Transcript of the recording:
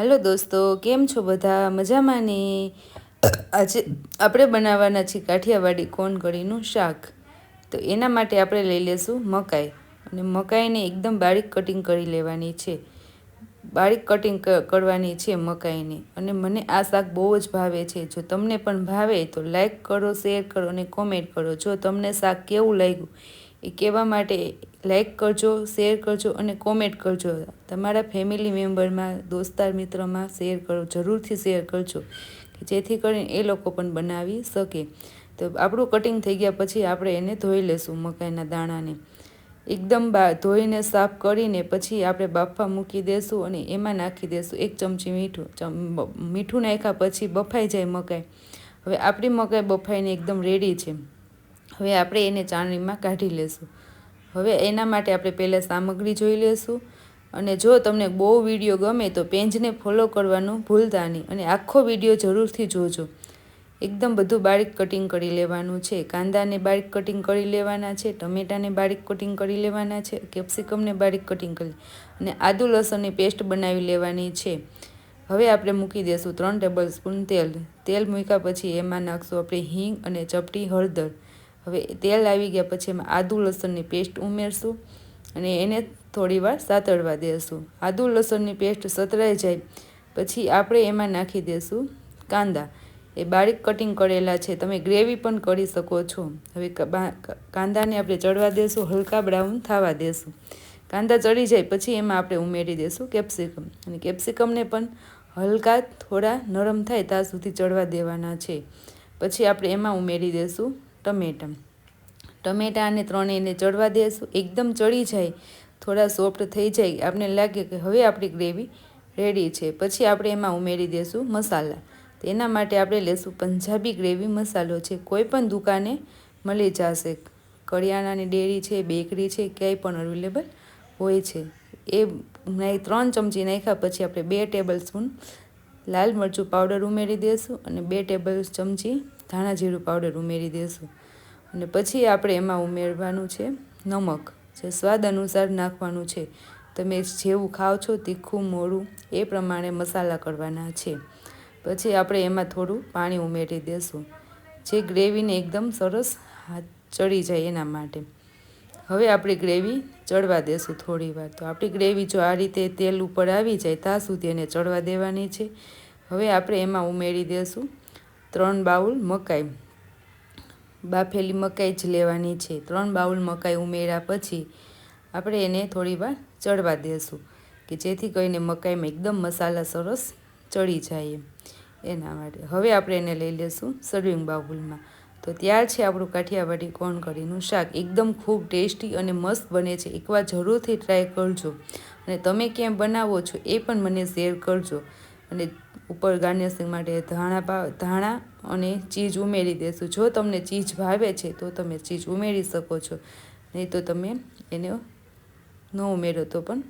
હાલો દોસ્તો, કેમ છો બધા? મજામાં ને? આજે આપણે બનાવવાના છીએ કાઠિયાવાડી કોણ કઢીનું શાક. તો એના માટે આપણે લઈ લેશું મકાઈ. અને મકાઈને એકદમ બારીક કટિંગ કરી લેવાની છે. બારીક કટિંગ કરવાની છે મકાઈની. અને મને આ શાક બહુ જ ભાવે છે. જો તમને પણ ભાવે તો લાઈક કરો, શેર કરો અને કોમેન્ટ કરો. જો તમને શાક કેવું લાગ્યું એ કહેવા માટે લાઇક કરજો શેર કરજો અને કોમેન્ટ કરજો. તમારા ફેમિલી મેમ્બરમાં દોસ્તાર મિત્રમાં શેર કરો, જરૂરથી શેર કરજો જેથી કરીને એ લોકો પણ બનાવી શકે. તો આપણું કટિંગ થઈ ગયા પછી આપણે એને ધોઈ લેશું મકાઈના દાણાને. એકદમ બા, ધોઈને સાફ કરીને પછી આપણે બાફા મૂકી દેશું અને એમાં નાખી દેશું એક ચમચી મીઠું. મીઠું નાખ્યા પછી બફાઈ જાય મકાઈ. હવે આપણી મકાઈ બફાઈને એકદમ રેડી છે. હવે આપણે એને ચાળણીમાં કાઢી લેશું. હવે એના માટે આપણે પહેલાં સામગ્રી જોઈ લેશું અને જો તમને બહુ વીડિયો ગમે તો પેજને ફોલો કરવાનું ભૂલતા નહીં અને આખો વીડિયો જરૂરથી જોજો. એકદમ બધું બારીક કટિંગ કરી લેવાનું છે. કાંદાને બારીક કટિંગ કરી લેવાના છે, ટમેટાને બારીક કટિંગ કરી લેવાના છે, કેપ્સિકમને બારીક કટિંગ કરી અને આદુ લસણની પેસ્ટ બનાવી લેવાની છે. હવે આપણે મૂકી દઈશું ત્રણ ટેબલ સ્પૂન તેલ. તેલ મૂક્યા પછી એમાં નાખશું આપણે હિંગ અને ચપટી હળદર. હવે તેલ આવી ગયા પછી એમાં આદુ લસણની પેસ્ટ ઉમેરશું અને એને થોડીવાર સાતળવા દેશું. આદુ લસણની પેસ્ટ સતરાઈ જાય પછી આપણે એમાં નાખી દઈશું કાંદા. એ બારીક કટિંગ કરેલા છે, તમે ગ્રેવી પણ કરી શકો છો. હવે કાંદાને આપણે ચડવા દેશું, હલકા બ્રાઉન થવા દેશું. કાંદા ચડી જાય પછી એમાં આપણે ઉમેરી દઈશું કેપ્સિકમ. અને કેપ્સિકમને પણ હલકા થોડા નરમ થાય ત્યાં સુધી ચડવા દેવાના છે. પછી આપણે એમાં ઉમેરી દઈશું ટમેટા ટમેટા અને ત્રણેયને ચડવા દેશું. એકદમ ચડી જાય, થોડા સોફ્ટ થઈ જાય આપણે લાગે કે હવે આપણી ગ્રેવી રેડી છે. પછી આપણે એમાં ઉમેરી દઈશું મસાલા. તેના માટે આપણે લેશું પંજાબી ગ્રેવી મસાલો છે. કોઈ પણ દુકાને મળી જશે. કરિયાણાની ડેરી છે, બેકરી છે, ક્યાંય પણ અવેલેબલ હોય છે. એ ત્રણ ચમચી નાખ્યા પછી આપણે બે ટેબલ સ્પૂન લાલ મરચું પાવડર ઉમેરી દઈશું અને બે ટેબલ ચમચી ધાણા જીરું પાવડર ઉમેરી દઈશું અને પછી આપણે એમાં ઉમેરવાનું છે નમક, જે સ્વાદ અનુસાર નાખવાનું છે. તમે જેવું ખાઓ છો તીખું, મોડું, એ પ્રમાણે મસાલા કરવાના છે. પછી આપણે એમાં થોડું પાણી ઉમેરી દેશું. જે ગ્રેવીને એકદમ સરસ ચડી જાય એના માટે. હવે આપણી ગ્રેવી ચડવા દેશું થોડી વાર. તો આપણી ગ્રેવી જો આ રીતે તેલ ઉપર આવી જાય, ત્યાં સુધી એને ચડવા દેવાની છે. હવે આપણે એમાં ઉમેરી દેશું ત્રણ બાઉલ મકાઈ. બાફેલી મકાઈ જ લેવાની છે. ત્રણ બાઉલ મકાઈ ઉમેર્યા પછી આપણે એને થોડીવાર ચડવા દેશું કે જેથી કરીને મકાઈમાં એકદમ મસાલા સરસ ચડી જાય એના માટે હવે આપણે એને લઈ લઈશું સર્વિંગ બાઉલમાં. તો ત્યાર છે આપણું કાઠિયાવાડી કોણ કરીનું શાક. એકદમ ખૂબ ટેસ્ટી અને મસ્ત બને છે. એકવાર જરૂરથી ટ્રાય કરજો. અને તમે કેમ બનાવો છો એ પણ મને શેર કરજો. અને ઉપર ગાર્નિશિંગ માટે ધાણા ધાણા અને ચીજ ઉમેરી દેશું. જો તમને ચીજ ભાવે છે, તો તમે ચીજ ઉમેરી શકો છો. નહીં તો તમે એને ન ઉમેરો તો પણ